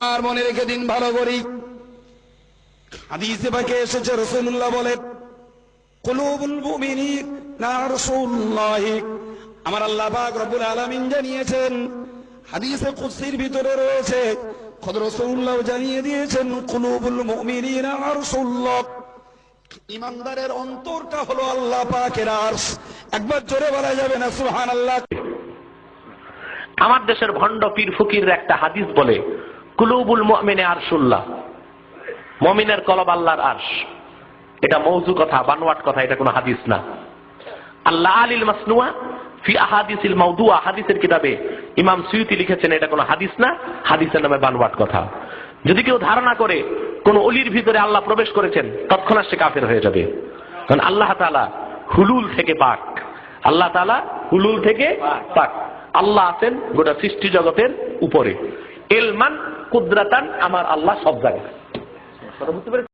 আর মনে রেখে দিন ভালো করি। হাদিসে পাকে এসেছে রসুল্লাহ বলে, কুলুবুল মুমিনিন, না রাসূলুল্লাহ। আমার আল্লাহ পাক রব্বুল আলামিন জানিয়েছেন, হাদিসে কুদসির ভিতরে রয়েছে, খোদ রাসূলুল্লাহ জানিয়ে দিয়েছেন, কুলুবুল মুমিনিন, না রাসূলুল্লাহ। ইমানদারের অন্তরটা হলো আল্লাহ পাকের আরশ। একবার জোরে বলা যাবে না, সুবহানাল্লাহ। আমার দেশের ভণ্ড পীর ফকির একটা হাদিস বলে কুলুবুল মমিনে আরশুল্লাহ। মমিনের কলব আল্লাহর আরশ। এটা মৌজু কথা, বানোয়াট কথা, এটা কোনো হাদিস না। আল্লাহ আলিল মাসনুয়া ফি আহাদিসিল মাউদুয়া, হাদিসের কিতাবে ইমাম সুয়ুতি লিখেছেন, এটা কোনো হাদিস না, হাদিসের নামে বানোয়াট কথা। যদি কেউ ধারণা করে কোন অলির ভিতরে আল্লাহ প্রবেশ করেছেন, তৎক্ষণাৎ সে কাফের হয়ে যাবে। কারণ আল্লাহ তাআলা হুলুল থেকে পাক। আল্লাহ তাআলা হুলুল থেকে পাক। আল্লাহ আছেন গোটা সৃষ্টি জগতের উপরে। এলমান কুদরাতান আমার আল্লাহ সব জায়গায় বুঝতে